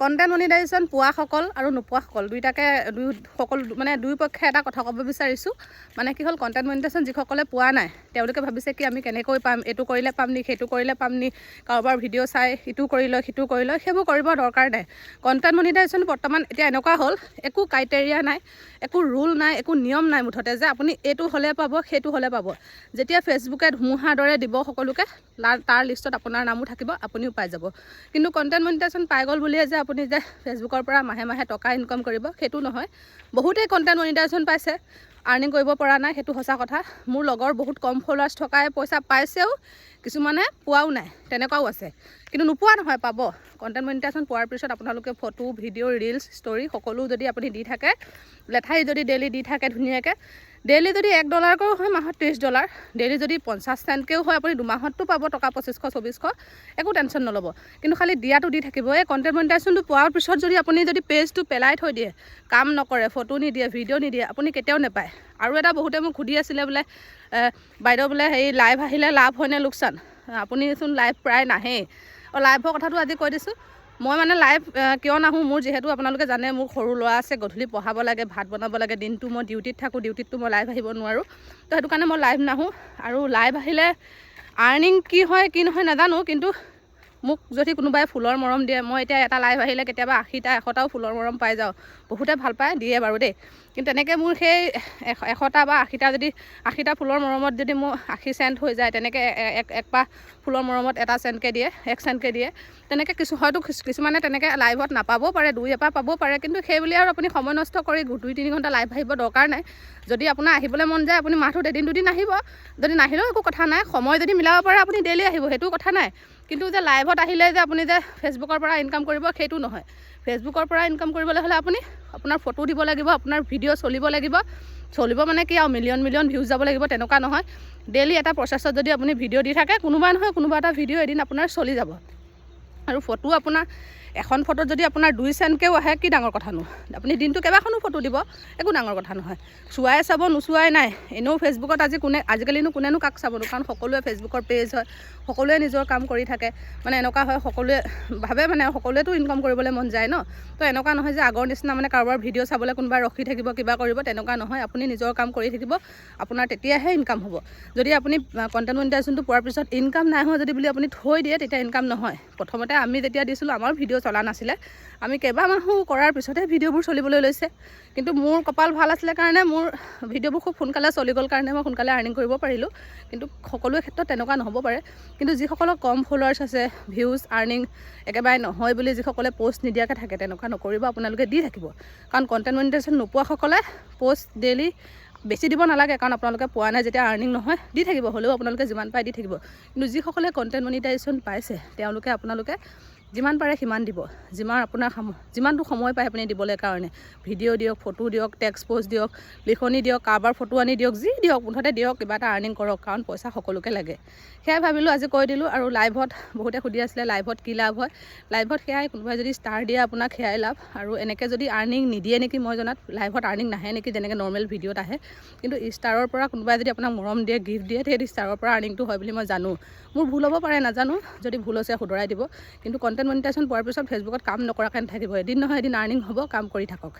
Content monetisation পোৱাসকল আৰু নোপোৱাসকল। দুইটাকে, দুই, সকলো মানে দুই পক্ষে এটা কথা ক'ব বিচাৰিছোঁ। মানে কি হ'ল, কণ্টেণ্ট মনিটাইজেশ্যন যিসকলে পোৱা নাই, তেওঁলোকে ভাবিছে কি আমি কেনেকৈ পাম, এইটো কৰিলে পাম নি সেইটো কৰিলে পাম নি কাৰোবাৰ ভিডিঅ' চাই ইটো কৰি লয়, সিটো কৰি লয়, সেইবোৰ কৰিব দৰকাৰ নাই। কণ্টেণ্ট মনিটাইজেশ্যন বৰ্তমান এতিয়া এনেকুৱা হ'ল, একো ক্ৰাইটেৰিয়া নাই, একো ৰুল নাই, একো নিয়ম নাই মুঠতে যে আপুনি এইটো হ'লে পাব, সেইটো হ'লে পাব। যেতিয়া ফেচবুকে ধুমুহাৰ দৰে দিব সকলোকে তাৰ লিষ্টত আপোনাৰ নামো থাকিব, আপুনিও পাই যাব। কিন্তু কণ্টেণ্ট মনিটাইজেশ্যন পাই গ'ল বুলিয়ে যে আপুনি যে ফেচবুকৰ পৰা মাহে মাহে টকা ইনকাম কৰিব, সেইটো নহয়। বহুতেই কণ্টেণ্ট মনিটাইজেশ্যন পাইছে। আৰ্নিং কৰিব পৰা নাই সেইটো সঁচা কথা। মোৰ লগৰ বহুত কম ফলোৱাৰ্ছ থকাই পইচা পাইছেও কিছুমানে পোৱাও নাই তেনেকুৱাও আছে। কিন্তু নোপোৱা নহয় পাব। কণ্টেণ্ট মনিটাইজেশ্যন পোৱাৰ পিছত আপোনালোকে ফটো ভিডিঅ' ৰিলচ ষ্টৰি সকলো যদি আপুনি দি থাকে লেঠাৰি যদি ডেইলি দি থাকে ধুনীয়াকৈ ডেইলি যদি এক ডলাৰকৈও হয় মাহত ত্ৰিছ ডলাৰ ডেইলি যদি পঞ্চাছ চেণ্টকৈও হয় আপুনি দুমাহততো পাব টকা পঁচিছশ চৌবিছশ একো টেনশ্যন নল'ব। কিন্তু খালি দিয়াটো দি থাকিব এই কণ্টেণ্ট মনিটাইজেশ্যনটো পোৱাৰ পিছত যদি আপুনি যদি পেজটো পেলাই থৈ দিয়ে কাম নকৰে ফটো নিদিয়ে ভিডিঅ' নিদিয়ে আপুনি কেতিয়াও নাপায়। আৰু এটা বহুতে মোক সুধি আছিলে বোলে বাইদেউ বোলে হেৰি লাইভ আহিলে লাভ হয়নে লোকচান? আপুনিচোন লাইভ প্ৰায় নাহেই। অঁ লাইভৰ কথাটো আজি কৈ দিছোঁ। মই মানে লাইভ কিয় নাহোঁ? মোৰ যিহেতু আপোনালোকে জানে মোৰ সৰু ল'ৰা আছে গধূলি পঢ়াব লাগে ভাত বনাব লাগে দিনটো মই ডিউটিত থাকোঁ ডিউটিতটো মই লাইভ আহিব নোৱাৰোঁ। তো সেইটো কাৰণে মই লাইভ নাহোঁ। আৰু লাইভ আহিলে আৰ্নিং কি হয় কি নহয় নাজানো কিন্তু মোক যদি কোনোবাই ফুলৰ মৰম দিয়ে মই এতিয়া এটা লাইভ আহিলে কেতিয়াবা আশীটা এশটাও ফুলৰ মৰম পাই যাওঁ। বহুতে ভাল পায় দিয়ে বাৰু দেই। কিন্তু তেনেকৈ মোৰ সেই এশ- এশটা বা আশীটা যদি আশীটা ফুলৰ মৰমত যদি মোৰ আশী চেণ্ট হৈ যায় তেনেকৈ এক এক পাহ ফুলৰ মৰমত এটা চেণ্টকৈ দিয়ে এক চেণ্টকৈ দিয়ে তেনেকৈ কিছু হয়তো কিছু- কিছুমানে তেনেকৈ লাইভত নাপাবও পাৰে দুই এপাহ পাবও পাৰে কিন্তু সেই বুলি আৰু আপুনি সময় নষ্ট কৰি দুই তিনি ঘণ্টা লাইভ আহিব দৰকাৰ নাই। যদি আপোনাৰ আহিবলৈ মন যায় আপুনি মাহটোত এদিন দুদিন আহিব। যদি নাহিলেও একো কথা নাই সময় যদি মিলাব পাৰে আপুনি ডেইলি আহিব সেইটো কথা নাই। কিন্তু যে লাইভত আহিলে যে আপুনি যে ফেচবুকৰ পৰা ইনকাম কৰিব সেইটো নহয়। ফেচবুকৰ পৰা ইনকাম কৰিবলৈ হ'লে আপুনি আপোনাৰ ফটো দিব লাগিব, আপোনাৰ ভিডিঅ' চলিব লাগিব। চলিব মানে কি আৰু মিলিয়ন মিলিয়ন ভিউজ যাব লাগিব, তেনেকুৱা নহয়। ডেইলি এটা প্ৰচেছত যদি আপুনি ভিডিঅ' দি থাকে, কোনোবা নহয়, কোনোবা এটা ভিডিঅ' এদিন আপোনাৰ চলি যাব। আৰু ফটো আপোনাৰ এখন ফটোত যদি আপোনাৰ দুই চেণ্টকৈও আহে কি ডাঙৰ কথানো আপুনি দিনটো কেইবাখনো ফটো দিব একো ডাঙৰ কথা নহয়। চোৱাই চাব নোচোৱাই নাই। এনেও ফেচবুকত আজি কোনে আজিকালিনো কোনেনো কাক চাবনো কাৰণ সকলোৱে ফেচবুকৰ পেজ হয় সকলোৱে নিজৰ কাম কৰি থাকে। মানে এনেকুৱা হয় সকলোৱে ভাবে মানে সকলোৱেতো ইনকাম কৰিবলৈ মন যায় ন? তো এনেকুৱা নহয় যে আগৰ নিচিনা মানে কাৰোবাৰ ভিডিঅ' চাবলৈ কোনোবা ৰখি থাকিব কিবা কৰিব তেনেকুৱা নহয়। আপুনি নিজৰ কাম কৰি থাকিব আপোনাৰ তেতিয়াহে ইনকাম হ'ব। যদি আপুনি কণ্টেণ্ট মনিটাইজেশ্যনটো পোৱাৰ পিছত ইনকাম নাই হোৱা যদি বুলি আপুনি থৈ দিয়ে তেতিয়া ইনকাম নহয়। প্ৰথমতে আমি যেতিয়া দিছিলোঁ আমাৰ ভিডিঅ' চলা নাছিলে। আমি কেইবামাহো কৰাৰ পিছতহে ভিডিঅ'বোৰ চলিবলৈ লৈছে। কিন্তু মোৰ কপাল ভাল আছিলে কাৰণে মোৰ ভিডিঅ'বোৰ খুব সোনকালে চলি গ'ল কাৰণে মই সোনকালে আৰ্নিং কৰিব পাৰিলোঁ। কিন্তু সকলোৰে ক্ষেত্ৰত তেনেকুৱা নহ'ব পাৰে। কিন্তু যিসকলৰ কম ফলোৱাৰ্ছ আছে ভিউজ আৰ্নিং একেবাৰে নহয় বুলি যিসকলে প'ষ্ট নিদিয়াকৈ থাকে তেনেকুৱা নকৰিব আপোনালোকে দি থাকিব। কাৰণ কণ্টেণ্ট মনিটাইজেশ্যন নোপোৱাসকলে প'ষ্ট ডেইলি বেছি দিব নালাগে। কাৰণ আপোনালোকে পোৱা নাই যেতিয়া আৰ্নিং নহয় দি থাকিব। হ'লেও আপোনালোকে যিমান পায় দি থাকিব। কিন্তু যিসকলে কণ্টেণ্ট মনিটাইজেশ্যন পাইছে তেওঁলোকে আপোনালোকে যিমান পাৰে সিমান দিব। যিমান আপোনাৰ যিমানটো সময় পায় আপুনি দিবলৈ কাৰণে। ভিডিঅ' দিয়ক, ফটো দিয়ক টেক্সট প'ষ্ট দিয়ক, লিখনি দিয়ক, কাৰোবাৰ ফটো আনি দিয়ক, যি দিয়ক, মুঠতে দিয়ক, কিবা এটা আৰ্নিং কৰক, কাৰণ পইচা সকলোকে লাগে। সেয়াই ভাবিলোঁ, আজি কৈ দিলোঁ আৰু লাইভত বহুতে সুধি আছিলে লাইভত কি লাভ হয়? লাইভত সেয়াই, কোনোবাই যদি ষ্টাৰ দিয়ে আপোনাক, সেয়াই লাভ। আৰু এনেকৈ যদি আৰ্নিং নিদিয়ে নেকি, মই জনাত লাইভত আৰ্নিং নাহে নেকি, যেনেকৈ নৰ্মেল ভিডিঅ'ত আহে। কিন্তু ষ্টাৰৰ পৰা কোনোবাই যদি আপোনাক মৰম দিয়ে গিফ্ট দিয়ে, সেই ষ্টাৰৰ পৰা আৰ্নিংটো হয় বুলি মই জানো। মোৰ ভুল হ'ব পাৰে, নাজানো, যদি ভুল হৈছে, শুধৰাই দিব। কিন্তু কণ্টেণ্ট মনিটাইজেশ্যন পোৱাৰ পিছত ফেচবুকত কাম নকৰাকৈ নাথাকিব। এদিন নহয় এদিন আৰ্নিং হ'ব কাম কৰি থাকক।